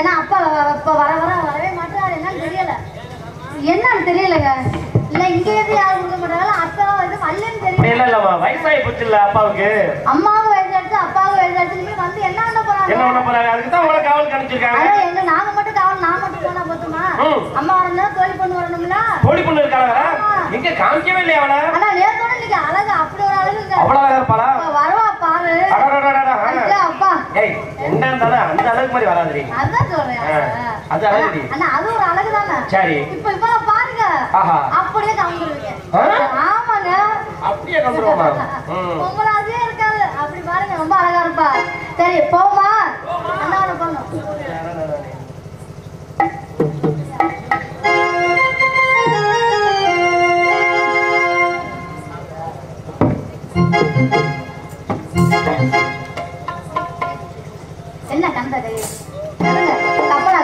ஏன்னா அப்பா இப்ப வர வர வரவே மாட்டாரு என்னன்னு தெரியல. என்னன்னு தெரியலங்க. இல்ல இங்க இருந்து யாரும் கொடுக்க மாட்டாங்களா? அப்பா வந்து வரலன்னு தெரியல. இல்ல இல்லம்மா வயசாகி போச்சு இல்ல அப்பாவுக்கு. அம்மாவும் வயசாச்சு அப்பாவும் வயசாச்சு வந்து என்ன பண்ண போறாங்க? என்ன பண்ண போறாங்க? அதுக்கு தான் உங்களை காவல் கணிச்சிருக்காங்க. அதான் எங்க நாங்க மட்டும் காவல் நான் மட்டும் போனா போதுமா. அம்மா வரணும் தோழி பொண்ணு வரணும்ல? கோழி பொண்ணு இருக்காளா. எங்க காமிக்கவே இல்லையா அவளை? ஆனா நேரத்தோட இன்னைக்கு அழகு அப்படி ஒரு அழகுங்க அவ்வளவு அழகா இருப்பாளா? வருவா பாரு. அப்பா. ஏய் என்ன இருந்தாலும் அந்த அளவுக்கு மாதிரி வராதுடி. அதான் சொல்றேன். அது அழகுடி. அண்ணா அது ஒரு அழகு தானே சரி. இப்ப இப்ப பாருங்க. ஆஹா. அப்படியே ஆ? ஆமாங்க. அப்படியே உங்களை அதே இருக்காது. அப்படி பாருங்க ரொம்ப அழகா இருப்பா. சரி போமா அண்ணா போங்க. தப்பா கப்பலா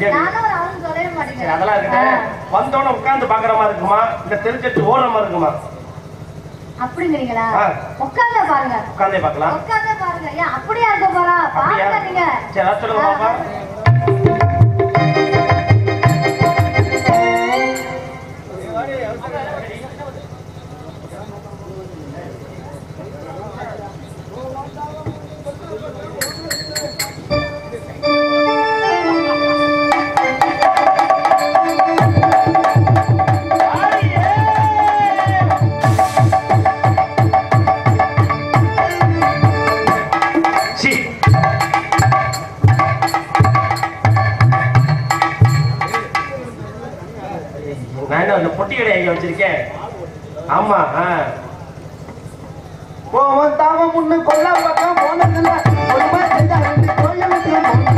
சரி. சரி அதெல்லாம் இருக்கட்டும். வந்தோடனே உட்கார்ந்து பாக்குற மாதிரி இருக்குமா? இல்ல தெரிஞ்சிட்டு ஓடுற மாதிரி இருக்குமா? அப்படிங்கிறீங்களா. உட்கார்ந்து பாருங்க. உட்கார்ந்தே பார்க்கலாம். உட்கார்ந்து பாருங்க. அப்படியா இருக்க போறா? பாருங்க நீங்க சரி சொல்லுங்க பாப்பா. கடை எங்க வச்சிருக்கேன் ஆமா ஆ. போவன் முன்னு கொல்ல பக்கம் போனதில்ல ஒருமா செஞ்சா ரெண்டு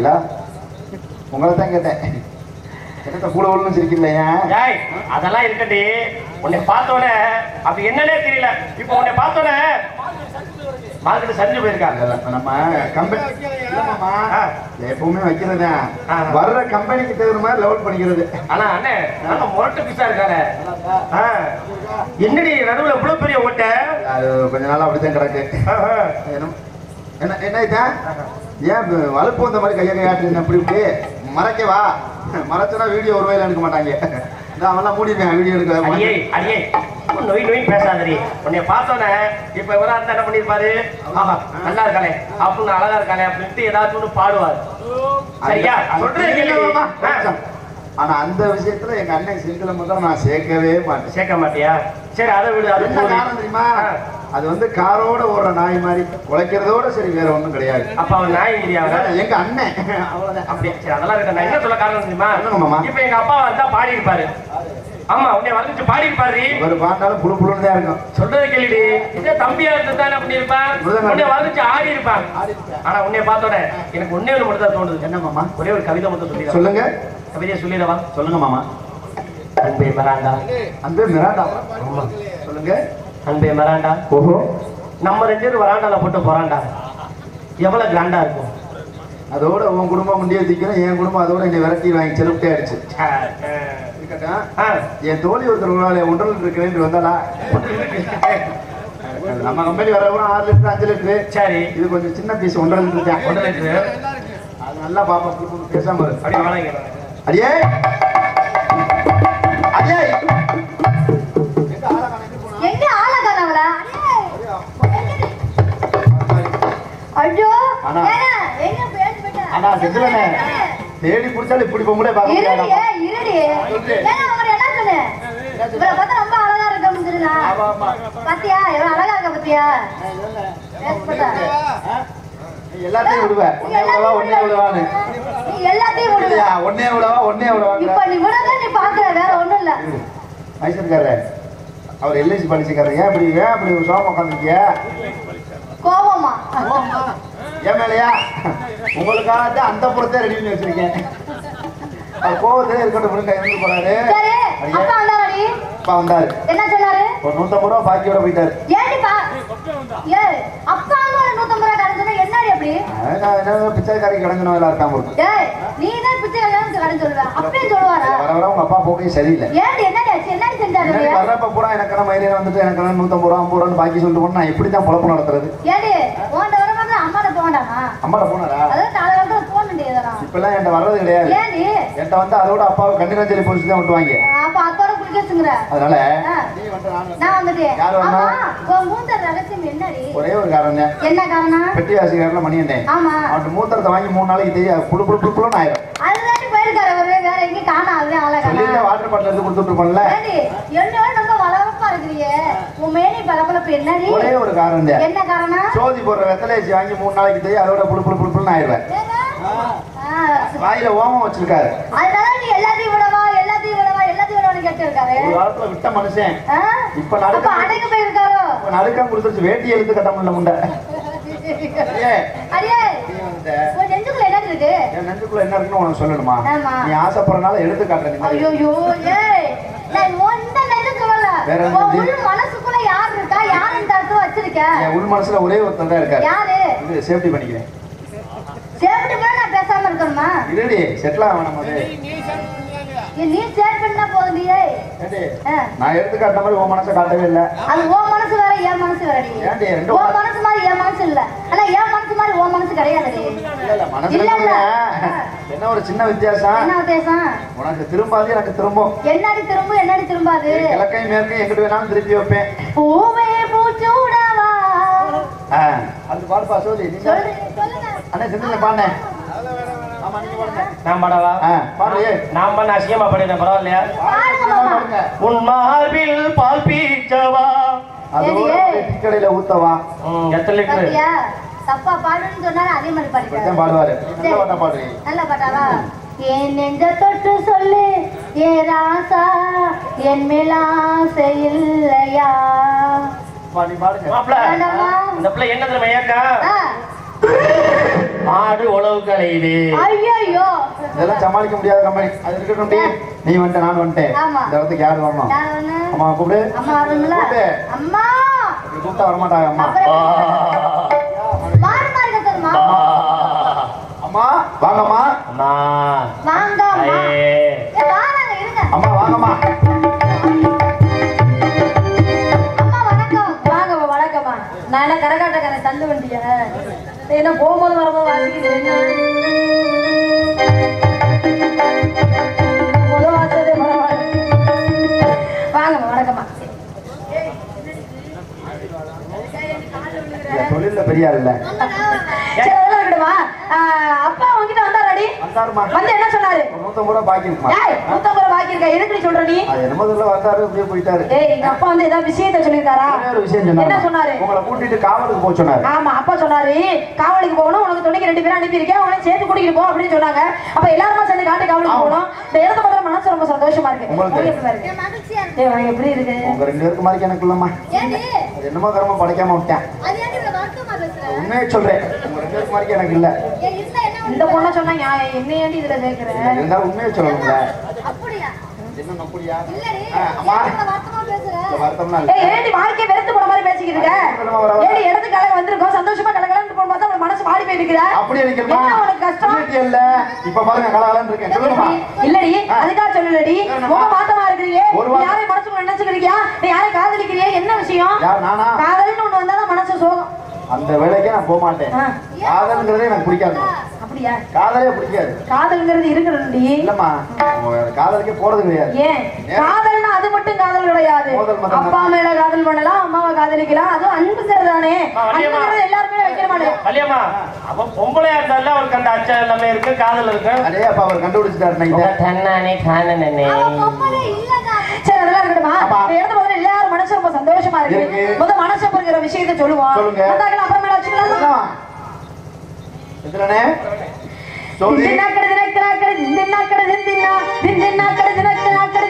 நல்லா இருக்கீங்களா உங்களை தான் கேட்டேன். என்னத்த கூட ஒன்றும் சிரிக்கலையா அதெல்லாம் இருக்கட்டி. உன்னை பார்த்தோன்னே அப்படி என்னன்னே தெரியல. இப்போ உன்னை பார்த்தோன்னே மார்க்கெட் சரிஞ்சு போயிருக்காங்க. நம்ம கம்பெனி. எப்பவுமே வைக்கிறதா. ஆ. வர்ற கம்பெனிக்கு தகுந்த மாதிரி லெவல் பண்ணிக்கிறது. ஆனா அண்ணே நல்ல முரட்டு பிசா இருக்காரு ஆ. என்னடி நடுவுல இவ்வளவு பெரிய ஓட்டை? அது கொஞ்ச நாள் அப்படித்தான் கிடக்கு. என்ன- என்ன என்ன இதா? ஏன் வலுப்பு வந்த மாதிரி கையை கையாட்டு அப்படி இப்படி. மறைக்கவா மறைச்சனா வீடியோ ஒரு வயல எடுக்க மாட்டாங்க. இந்த அவன்லாம் மூடிடுவேன் வீடியோ அடியே எடுக்க அடியே நொய் நொய் பேசாதடி. உன்னை பார்த்தோன்னே இப்ப இவரா இருந்தா என்ன பண்ணிருப்பாரு? ஆஹா நல்லா இருக்காளே. அப்படின்னு அழகா இருக்காளே அப்படின்ட்டு ஏதாச்சும் ஒண்ணு பாடுவார். சரியா. ஆ. ஆனா அந்த விஷயத்துல எங்க அண்ணன் சிங்கள மட்டும் நான் சேர்க்கவே மாட்டேன். சேர்க்க மாட்டியா? சரி அதை விடு அது தெரியுமா. அது வந்து காரோட ஓடுற நாய் மாதிரி குலைக்கிறதோட சரி வேற ஒண்ணும் கிடையாது. அப்ப அவன் நாய் இல்லையா எங்க அண்ணன். அவ்வளவுதான். அப்படியே சரி அதெல்லாம் இருக்க நான் என்ன சொல்ல காரணம் தெரியுமா. இப்ப எங்க அப்பா வந்தா பாடி இருப்பாரு ஆமா உன்னை வந்துச்சு பாடி இருப்பாரு ஒரு பாண்டாலும் புழு புழுன்னு தான் இருக்கும். சொல்றது கேளுடி. இதே தம்பியா இருந்து தானே அப்படி இருப்பான்? உன்னை வந்துச்சு ஆடி இருப்பான் ஆனா உன்னை பார்த்தோட எனக்கு ஒன்னே ஒண்ணு மட்டும் தான் தோணுது. என்ன மாமா? ஒரே ஒரு கவிதை மட்டும் சொல்லிடுறேன் சொல்லுங்க. கவிதையை சொல்லிடவா? சொல்லுங்க மாமா. அன்பே மராண்டா? அந்த மிராண்டா. சொல்லுங்க. அன்பே மராண்டா ஓஹோ. நம்ம ரெண்டு பேரும் வராண்டால போட்டு போறாண்டா எவ்வளவு கிராண்டா இருக்கும். அதோட உன் குடும்பம் முண்டிய திக்கணும் என் குடும்பம் அதோட என்னை விரட்டி வாங்கி செலுப்பிட்டே ஆயிடுச்சு. என் தோழி ஒருத்தர் ஒரு நாள் ஒன்றரை இருக்கிறேன் வந்தாளா? நம்ம கம்பெனி வரவங்க ஆறு லிட்டர் அஞ்சு லிட்டரு. சரி. இது கொஞ்சம் சின்ன பீஸ் ஒன்றரை லிட்டர் ஒன்றரை லிட்டரு. அது நல்லா பாப்பா பேசாம அடியே. அண்ணா செஞ்சுலண்ணே தேடி பிடிச்சாலும் இப்படி போக பார்க்க இருடி முடியாது இருடி. சொல்லு. ஏங்க அவர் என்ன சொன்னு இவரை பார்த்தா ரொம்ப அழகா இருக்கா ஆமா பாத்தியா? எவ்வளவு அழகா இருக்க பாத்தியா? எல்லாத்தையும் விடுவ. நீ ஒன்னே விடவா ஒன்னே விடவான்னு. நீ எல்லாத்தையும் விடுவ இல்லையா ஒன்னே விடவா ஒன்னே விடவாங்க இப்ப நீ விடதான் நீ பாக்குற வேற ஒண்ணும் இல்ல. மைசூர்காரரு அவர் எல்ஐசி பாலிசிக்காரர் ஏன் இப்படி ஏன் இப்படி சோகம் உட்காந்துருக்கிய கோபமா ஏன் மேலையா? உங்களுக்காக தான் அந்த புறத்தை ரெடி பண்ணி வச்சிருக்கேன். கோவத்திலே இருக்கட்டும் விடுங்க இருந்து போறாரு. அப்பா அப்பா வந்தாரு. என்ன சொன்னாரு? ஒரு நூத்தம்பது ரூபா பாக்கியோட போயிட்டாரு. ஏடி பா ஏ அப்பா ஒரு நூத்தம்பது ரூபா சொன்னா என்னடி அப்படி? நான் என்ன பிச்சைக்காரி கிடங்கணும் எல்லாம் இருக்காம இருக்கு. ஏய் நீ தான் பிச்சை கல்யாணம் கடன் சொல்லுவ அப்பயே சொல்லுவாரா? வர வர உங்க அப்பா போக்கையும் சரியில்லை. ஏடி என்னடி ஆச்சு? என்னடி செஞ்சாரு? வர்றப்ப பூரா எனக்கு மயிலே வந்துட்டு எனக்கு நூத்தம்பது ரூபா ஐம்பது ரூபான்னு பாக்கி சொல்லிட்டு நான் எப்படி தான் பொழப்பு நடத்துறது? ஏடி உன்கிட்ட இப்பெல்லாம் என்கிட்ட வர்றது கிடையாது. ஏடி என்கிட்ட வந்து அதோட அப்பாவை கண்ணிரஞ்சலி போலீஸ் தான் விட்டுவாங்க அப்ப அத்தோட குடிக்கச்சுங்கிற அதனால நான் வந்துட்டேன் யார் வந்தா? உன் மூத்தர் ரகசியம் என்னடி? ஒரே ஒரு காரணம் என்ன காரணம்? பெட்டி வாசிக்காரில் மணி என்ன ஆமா. அவன்கிட்ட மூத்திரத்தை வாங்கி மூணு நாளைக்கு தெரியும் புழு புழு புழு புழுன்னு ஆயிரும். அதுதாண்டி போயிருக்காரு வேற ஆளை காணா வாட்டர் பாட்டில் எடுத்து கொடுத்துட்டு ஏடி என்னோட இருக்கிறியே உன் மேனி பளபளப்பு என்னடி ஒரே ஒரு காரணம் என்ன காரணம்? சோதி போடுற வெத்தலைச்சி வாங்கி மூணு நாளைக்கு தெரியும் அதோட புழு புழு புழு புழுன்னு ஆயிடுவேன். வாயில ஓமம் வச்சிருக்காரு. அதனால நீ எல்லாத்தையும் விடவா எல்லாத்தையும் விடவா எல்லாத்தையும் விடவான்னு கேட்டிருக்காரு ஒரு காலத்துல விட்ட மனுஷன்? இப்ப நடுக்க அடங்கி போயிருக்காரோ? இப்ப நடுக்கம் கொடுத்துருச்சு. வேட்டி எழுத்து கட்ட முடியல முண்டை. அடியே. நெஞ்சுக்குள்ள என்ன இருக்கு? என் நெஞ்சுக்குள்ள என்ன இருக்குன்னு உனக்கு சொல்லணுமா. நீ ஆசைப்படுறனால எடுத்து காட்டுற நீ மாதிரி. ஐயோ ஏய். நான் வேற மனசுக்குள்ள யார் இருக்கா? யார் இந்த இடத்துல வச்சிருக்க? என் உள் மனசுல ஒரே ஒருத்தர் தான் இருக்காரு. யாரு? இது சேஃப்டி பண்ணிக்கிறேன். சேஃப்டி பண்ண நான் பேசாம இருக்கணுமா? இருடி செட்டில் ஆகணும் நீ சேர் பண்ணா போகுதியே. நான் எடுத்து காட்டின மாதிரி உன் மனசை காட்டவே இல்லை. அது உன் மனசு வேற என் மனசு ரெண்டு உன் மனசு- மாதிரி என் மனசு இல்ல. ஆனா மாதிரி உன் மனசு கிடையாதுடி. இல்ல இல்ல என்ன ஒரு சின்ன வித்தியாசம்? என்ன உத்தேசம் உனக்கு திரும்பாது எனக்கு திரும்பும். என்னடி திரும்ப என்னடி திரும்பாது? கிழக்கை மேற்கை எங்கிட்டு வேணாலும் திருப்பி வைப்பேன். பூவே பூச்சூடவா? ஆ, அது பாடுப்பா சொல்லி அண்ணே சிந்தனை பாண்ணே. நான் படவா? நான் பண்ண அசிங்கமா படிக்கிறேன் பரவாயில்லையா? உன் மார்பில் பால் பீச்சவா? அது ஒரு கடையில ஊத்தவா? எத்தனை லிட்டரு? தப்பா பாடுன்னு சொன்னாலும் அதே மாதிரி பாடுவாரு. நல்ல பாட்டா பாடுறீங்க நல்ல பாட்டாவா? என் நெஞ்ச தொட்டு சொல்லு ஏ ராசா என் மேல் ஆசை இல்லையா? மாடு உழவு கலையுது ஐயையோ. இதெல்லாம் சமாளிக்க முடியாத கம்பெனி அது இருக்கட்டும். நீ வந்துட்ட நான் வந்துட்டேன். ஆமா. இந்த இடத்துக்கு யார் வரணும்? அம்மா கூப்பிடு. அம்மா வரும்ல கூப்பிடு. அம்மா. இப்படி கூப்பிட்டா வரமாட்டாங்க அம்மா. வாங்கம்மா. அம்மா. வாங்க அம்மா வாங்கம்மா. நான் என்ன கரகாட்டக்காரன் தள்ளு வண்டியா? என்ன போகும்போது வரும்போது வாசிக்கிறது வாங்கம்மா வணக்கம்மா. என் தொழில்ல பெரிய ஆள் இல்ல சரி அதெல்லாம் இருக்கட்டுமா ஆஹ், அப்பா உங்ககிட்ட வந்தாராடி வந்தாருமா? வந்து என்ன சொன்னாரு? நூத்தம்பது ரூபா பாக்கி இருக்குமா ஏய் நூத்தம்பது ரூபா பாக்கி இருக்கா எதுக்கு நீ சொல்ற நீ? என்னமோ தெரியல வந்தாரு அப்படியே போயிட்டாரு. ஏய் எங்க அப்பா வந்து ஏதாவது விஷயத்த சொல்லியிருக்காரா? ஒரே ஒரு விஷயம் என்ன சொன்னாரு? உங்களை கூட்டிட்டு காவலுக்கு போக சொன்னாரு. ஆமா அப்பா சொன்னாரு காவலுக்கு போகணும் உனக்கு துணைக்கு ரெண்டு பேரும் அனுப்பியிருக்கேன் உங்களை சேர்த்து கூட்டிட்டு போ அப்படின்னு சொன்னாங்க. அப்ப எல்லாருமா சேர்ந்து காட்டு காவலுக்கு. போகணும் இந்த இடத்த மனசு ரொம்ப சந்தோஷமா இருக்கு. உங்களுக்கு? எப்படி இருக்கு? என் மகிழ்ச்சியா இருக்கு. ஏய், உனக்கு எப்படி இருக்கு? உங்க ரெண்டு பேருக்கு மாதிரி எனக்கு இல்லம்மா என்னமோ கர்ம படைக்காம விட்டேன். உண்மையை சொல்றேன். எனக்கு இல்ல. ஏன் இருந்தா என்ன இந்த? பொண்ணை சொன்னா என்ன ஏண்டி இதுல சேர்க்கிற? இருந்தாலும் உண்மையை சொல்லணும்ல? அப்படியா? என்ன அப்படியா அம்மா. வாழ்க்கையை வெறுத்து போன மாதிரி பேசிக்கிட்டு இருக்க? ஏண்டி இடத்துக்கு கலங்க வந்திருக்கோம் சந்தோஷமா கலகலன்னு போன பார்த்தா உனக்கு மனசு மாறி போயிருக்குற அப்படி நினைக்கிறமா உனக்கு கஷ்டம்? இல்ல. இப்ப பாருங்க கலாலன்னு இருக்கேன் சொல்லுங்கம்மா. இல்லடி அதுக்காக சொல்லலடி. முக மாத்தமா மனசுக்குள்ள நினைச்சுக்கிறியா நீ யாரை காதலிக்கிறியா? என்ன விஷயம்? யார் நானா? காதல்னு ஒண்ணு வந்தாதான் மனசு சோகம். அந்த வேலைக்கே நான் போக மாட்டேன் காதல்ங்கிறதே எனக்கு பிடிக்காது அப்படியா? காதலே பிடிக்காது. காதல்ங்கிறது இருக்கிறடி இல்லம்மா காதலுக்கே போறது கிடையாது. ஏன்? காதல்னா அது மட்டும் காதல் கிடையாது. அப்பா மேல காதல் பண்ணலாம் அம்மாவை காதலிக்கலாம். அதுவும் அன்புங்கிறது தானே. அன்புங்கிறது எல்லாருமே வைக்க மாட்டேன் வள்ளியம்மா அவ பொம்பளையா இருந்தாலும் அவருக்கு அந்த அச்சம் எல்லாமே இருக்கு காதல் இருக்கு. அதே அப்ப அவர் கண்டுபிடிச்சிட்டாரு நைட்டு தன்னானே சரி அதெல்லாம் இருக்கட்டுமா மனசு ரொம்ப சந்தோஷமா இருக்கு. முத மனசு இருக்கிற விஷயத்தை சொல்லுவோம். வந்தாங்களா அப்புறமேல வச்சுக்கலாமா? தின்னாக்கடை தினக்கடாக்கடை தின்னாக்கடை திந்தின்னா திந்தின்னாக்கடை தினக்கடாக்கடை திந்தின்னாக்கடை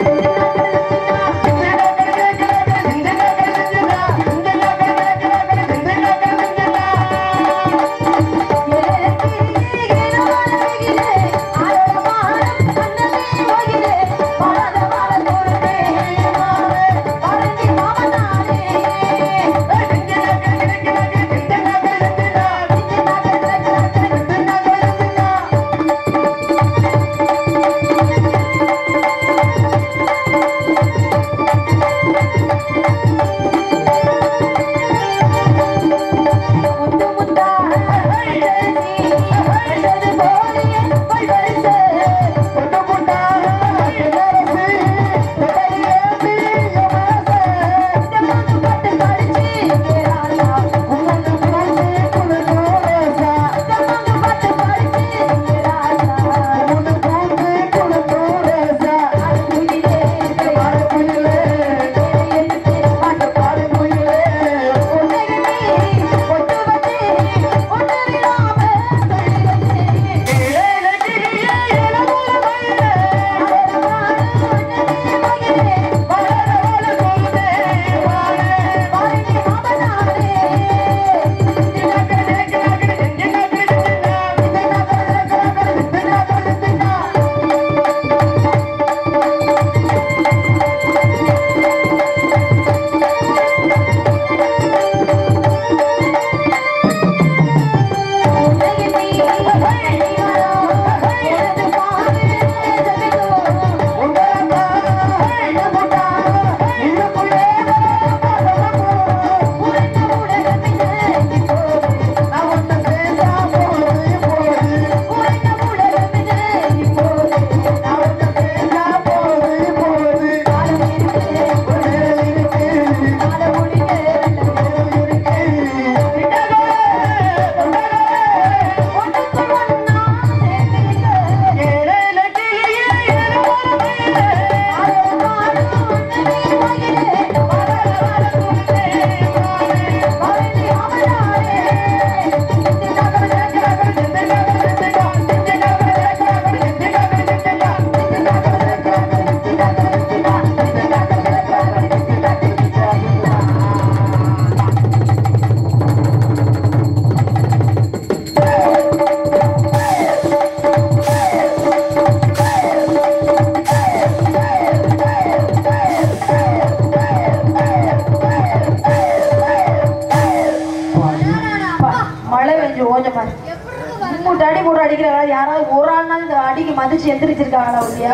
அடிக்கிற வேலை யாராவது ஒரு ஆள் நாள் இந்த அடிக்கு மதிச்சு எந்திரிச்சிருக்காங்களா இல்லையா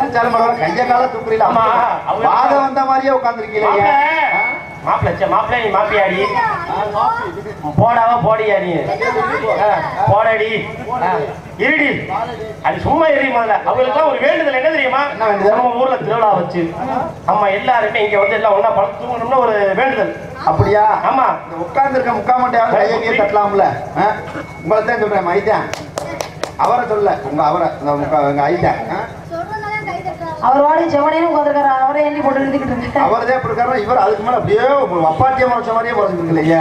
கைய கால தூக்குறீல ஆமா, அவங்க- வாதம் வந்த மாதிரியே உட்காந்துருக்கீங்க மாப்பிள்ள மாப்பிள்ள நீ மாப்பியாடி போடாவா போடியா நீ. போடடி. இருடி. அது சும்மா எரி முதல்ல. அவங்களுக்குலாம் ஒரு வேண்டுதல். என்ன தெரியுமா? நம்ம ஊர்ல திருவிழா வச்சு நம்ம எல்லாருமே இங்க வந்து எல்லாம் ஒண்ணா பழத்து தூங்கணும்னு ஒரு வேண்டுதல். அப்படியா? ஆமா. இந்த உட்கார்ந்து இருக்க முக்கா மண்டையாவது கையை தட்டலாம்ல. ஆ? உங்களை தான் சொல்றேன் ஐத்தேன் அவரை சொல்ல. உங்க அவரை எங்க ஐத்தேன் சொல்றதுனால கை தட்டுறாங்க அவர் வாடி செவனையும் உட்காந்துருக்காரு அவரே எண்ணி போட்டு எழுதிக்கிட்டு இருக்காரு. அவர் தான் இப்படி இருக்காரு இவர் அதுக்கு மேல அப்படியே ஒரு அப்பாட்டியம் முறைச்ச மாதிரியே முறைச்சிருக்கீங்க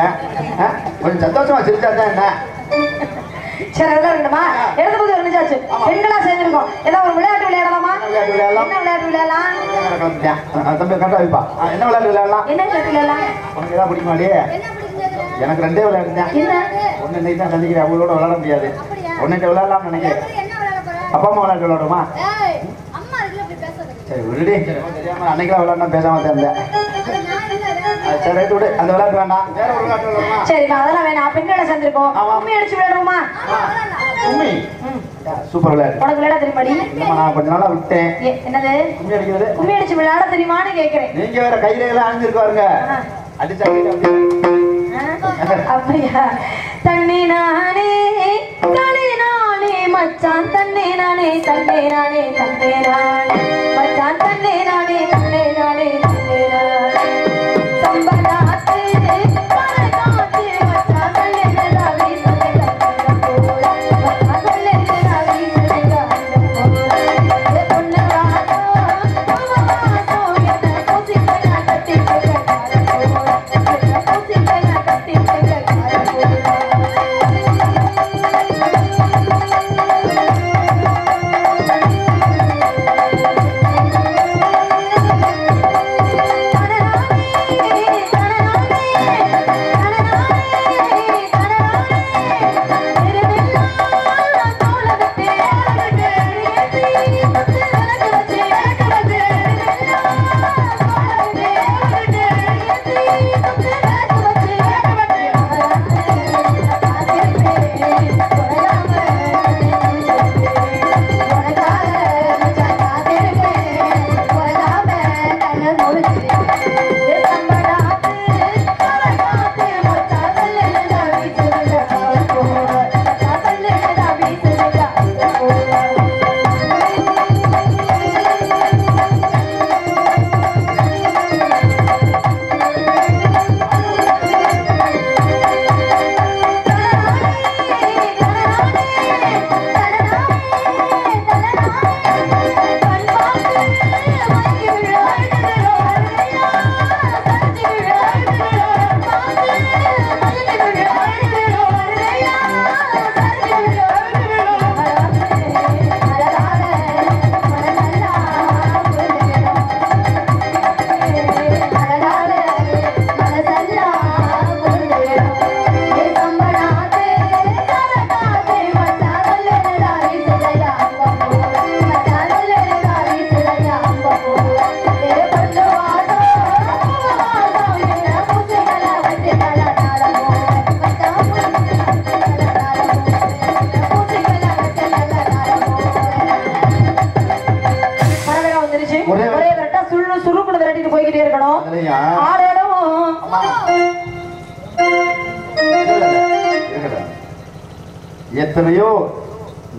ஆ? கொஞ்சம் சந்தோஷமா சிரிச்சா தான் என்ன? சரி அதெல்லாம் இருக்கட்டுமா எடுத்து போது இருந்துச்சாச்சு பெண்களா சேர்ந்திருக்கோம். ஏதோ ஒரு விளையாட்டு விளையாடலாமா? என்ன விளையாட்டு விளையாடலாம்? தம்பி கரெக்டா வைப்பா என்ன விளையாட்டு விளையாடலாம்? என்ன விளையாட்டு விளையாடலாம்? உனக்கு ஏதாவது பிடிச்சது எனக்கு ரெண்டே என்ன? ஒன்னு இன்னைக்கு தான் சந்திக்கிறேன். அவங்களோட விளையாட முடியாது. அப்படியா? ஒன்னுட்டு விளையாடலாம்னு நினைக்கிறேன். அப்பா அம்மா விளையாட்டு விளையாடுமா? ஏய் அம்மா இருக்குல்ல அப்படி பேசாத சரி விடுடி. தெரியாம அன்னைக்கெல்லாம் விளையாடணும் பேசாம தான் சரி ரைட்டு விடு. அந்த விளையாட்டு வேண்டாம். வேற ஒரு விளையாட்டு விளையாடுமா சரிப்பா அதெல்லாம் வேணாம். பெண்களை சேர்ந்திருக்கோம் ஆமா. உண்மை அடிச்சு விளையாடுவோமா? உண்மை. சூப்பர் விளையாட்டு. உனக்கு விளையாட தெரியுமாடி? இல்லம்மா நான் கொஞ்ச நாளா விட்டேன். ஏ, என்னது? அடிக்கிறது? உண்மை அடிச்சு விளையாட தெரியுமான்னு கேக்குறேன். நீங்க வேற கையில எல்லாம் அணிஞ்சிருக்கு பாருங்க அப்படியே. தண்ணி நானே தனி நானே மச்சான் தண்ணி நானே தண்ணி நானே தண்ணி நானே மச்சான் தண்ணி நானே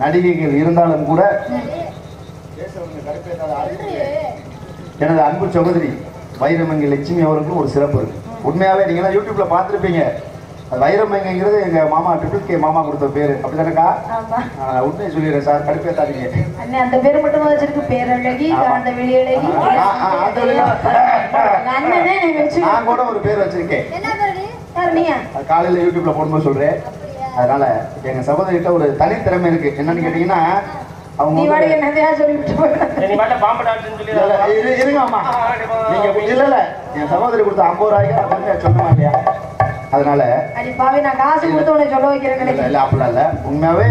நடிகைகள் இருந்தாலும் கூட எனது அன்பு சகோதரி வைரமங்கி லட்சுமி அவர்களுக்கும் ஒரு சிறப்பு இருக்கு. உண்மையாவே நீங்க யூடியூப்ல பார்த்திருப்பீங்க. அது வைரமங்கிறது எங்க மாமா ட்ரிபிள் கே மாமா கொடுத்த பேரு. அப்படிதானக்கா ஆமா. நான் உண்மையை சொல்லிடுறேன் சார். கடுப்பேத்தாதீங்க. அண்ணே அந்த பேரு மட்டும் வச்சிருக்கு. பேரழகி. அந்த வெளியழகி நான் கூட ஒரு பேர் வச்சிருக்கேன். காலையில யூடியூப்ல போடும்போது சொல்றேன். அதனால எங்க சகோதரிகிட்ட ஒரு தனித்திறமை இருக்கு. என்னன்னு கேட்டீங்கன்னா அவங்க இருங்க அம்மா. நீங்க இல்ல இல்ல. என் சகோதரி கொடுத்த ஐம்பது ரூபாய்க்கு சொன்னமா இல்லையா? அதனால நான் காசு கொடுத்து உன்னை சொல்ல வைக்கிறேன் இல்ல அப்படிலாம் இல்ல. உண்மையாவே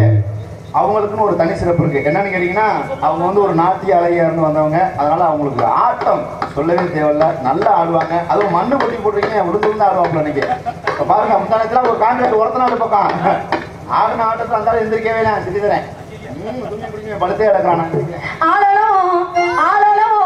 அவங்களுக்குன்னு ஒரு தனி சிறப்பு இருக்கு. என்னன்னு கேட்டீங்கன்னா அவங்க வந்து ஒரு நாட்டிய அழகியா இருந்து வந்தவங்க. அதனால அவங்களுக்கு ஆட்டம் சொல்லவே தேவையில்ல. நல்லா ஆடுவாங்க. அதுவும் மண்ணு கொட்டி போட்டுருக்கீங்க. விழுந்து விழுந்து ஆடுவாங்க இன்னைக்கு இப்ப பாருங்க முந்தானத்துல ஒரு கான்ட்ராக்ட் ஒருத்த நாள் பக்கம். ஆடின ஆட்டத்தை அந்த எந்திரிக்கவே நான் செஞ்சு தரேன். படுத்தே கிடக்குறானா. ஆளலும் ஆளலும்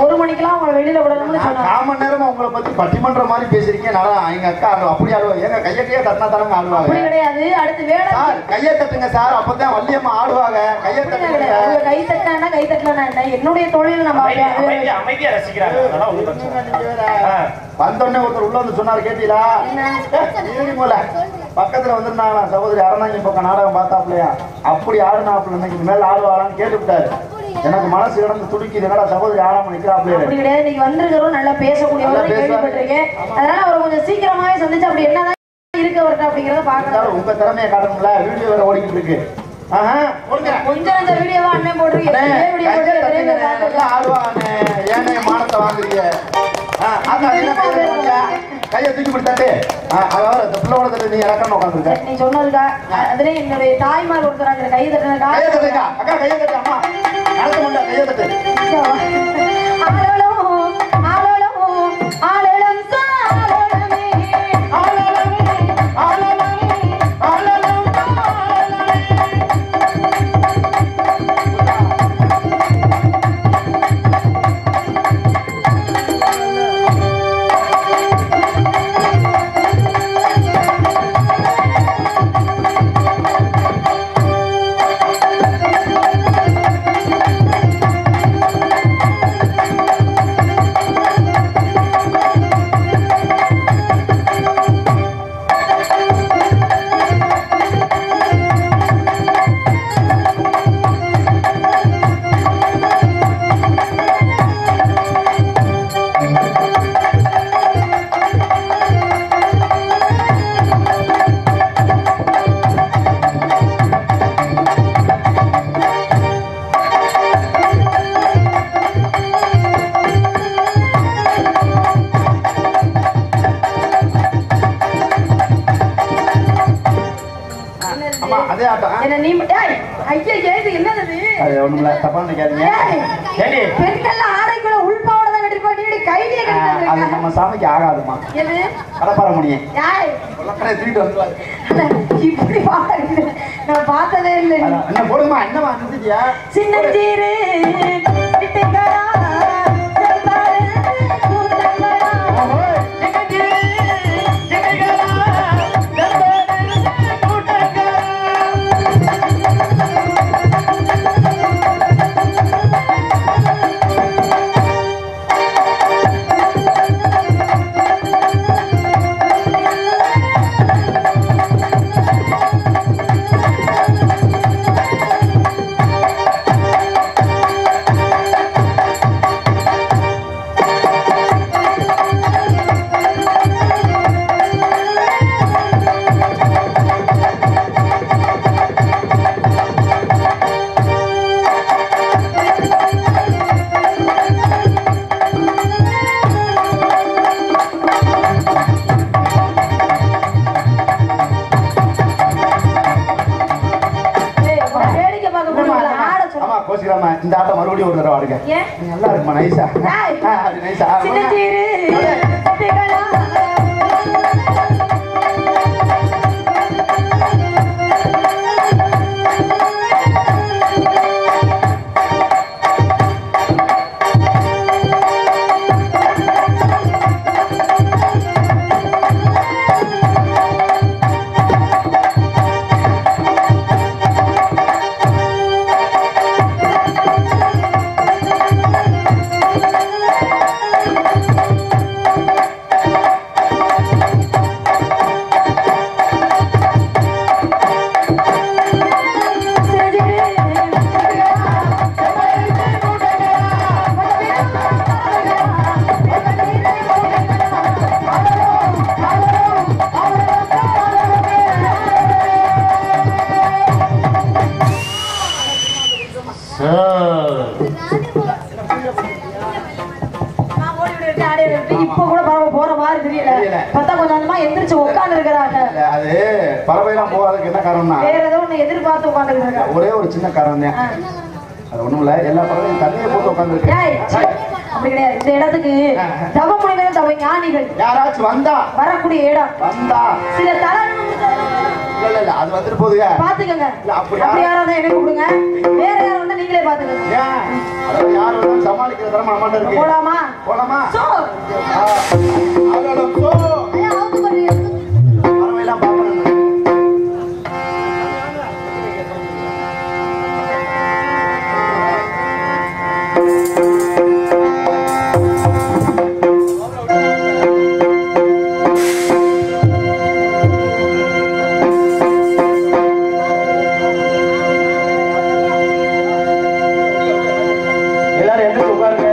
ஒரு மணிக்கெல்லாம் உங்களை வெளியில விடணும்னு காமன் நேரமா உங்களை பத்தி பட்டிமன்ற மாதிரி பேசிருக்கீங்க நல்லா எங்க அக்கா அப்படி ஆடுவா. எங்க கைய கைய தட்டினா அப்படி ஆடுவாங்க? கிடையாது. அடுத்து வேடம் சார் கைய தட்டுங்க சார். அப்பதான் வள்ளியம்மா ஆடுவாங்க. கைய அப்படி தட்டுங்க. உங்க கை தட்டினா கை தட்டலன்னா என்ன? என்னுடைய தொழில் நம்ம அமைதியா அப்படி- ரசிக்கிறாங்க. வந்தோடனே ஒருத்தர் உள்ள வந்து சொன்னாரு கேட்டீங்களா? பக்கத்துல வந்திருந்தாங்களா? சகோதரி அரணாங்கி பக்கம் நாடகம் பார்த்தாப்லையா அப்படி ஆடுனாப்புல இன்னைக்கு மேல ஆடுவாளான்னு கேட்டுவிட்டாரு. எனக்கு மனசு கிடந்து துடிக்குது. என்னடா சகோதரி ஆடாம நிக்கிறாப்லையே அப்படி கிடையாது நீங்க வந்திருக்கிறோம். நல்லா பேசுவாரு. கேள்விப்பட்டிருக்கேன். அதனால அவரை கொஞ்சம் சீக்கிரமாவே சந்திச்சு அப்படி என்னதான் இருக்கு அவர்கிட்ட அப்படிங்கறத இருந்தாலும் உங்க திறமையை காட்டணும்ல. வீடியோ வேற ஓடிக்கிட்டு இருக்கு. கொஞ்சம் நஞ்ச வீடியோவா அண்ணன் இதே வீடியோ போட்டு ஏனே மானத்தை வாங்குறீங்க. கையை? கையை தூக்கி இப்படி தட்டு ஆ, அதாவது இந்த பிள்ளையோட தட்டு நீ இறக்கணும் உட்காந்துருக்க நீ சொன்னதுக்கா அதுல என்னுடைய தாய்மார் ஒருத்தர் அங்க கை தட்டினதுக்கா கையை தட்டுங்க அக்கா கையை தட்டு அம்மா. நடத்த முடியல கையை தட்டு. அது ஒண்ணுமில்ல தப்பா நினைக்காதீங்க. ஏண்டி? பெண்கள் ஆடைக்குள்ள உள்பாவோட தான் கட்டிருப்பா நீ கையிலே அது நம்ம சாமிக்கு ஆகாதுமா எது கடப்பார முடியும் ஏய். கடை தூக்கிட்டு வந்துருவாரு. இப்படி பாருங்க நான் பார்த்ததே இல்லை என்ன போடுமா என்னமா நிறுத்திட்டியா சின்னஞ்சீரு. பறவைலாம் போகாததுக்கு என்ன காரணம்னா? வேற ஏதோ ஒண்ணு எதிர்பார்த்து உட்கார்ந்து இருக்காங்க. ஒரே ஒரு சின்ன காரணம் தான் அது ஒண்ணும் இல்ல. எல்லா பறவையும் தண்ணியை போட்டு உட்காந்துருக்கு ஏய், ச்சே, அப்படி கிடையாது. இந்த இடத்துக்கு தவ முனிவரும் தவ ஞானிகள் யாராச்சும் வந்தா? வரக்கூடிய இடம். வந்தா? சில இல்ல இல்ல அது வந்துட்டு பாத்துக்கோங்க? அப்படி வேற யாரும் வந்தா நீங்களே பாத்துக்கோங்க ஏன்? அதாவது யார் வந்தாலும் சமாளிக்கிற நம்மகிட்ட இருக்கு. போலாமா? போலாமா? சோ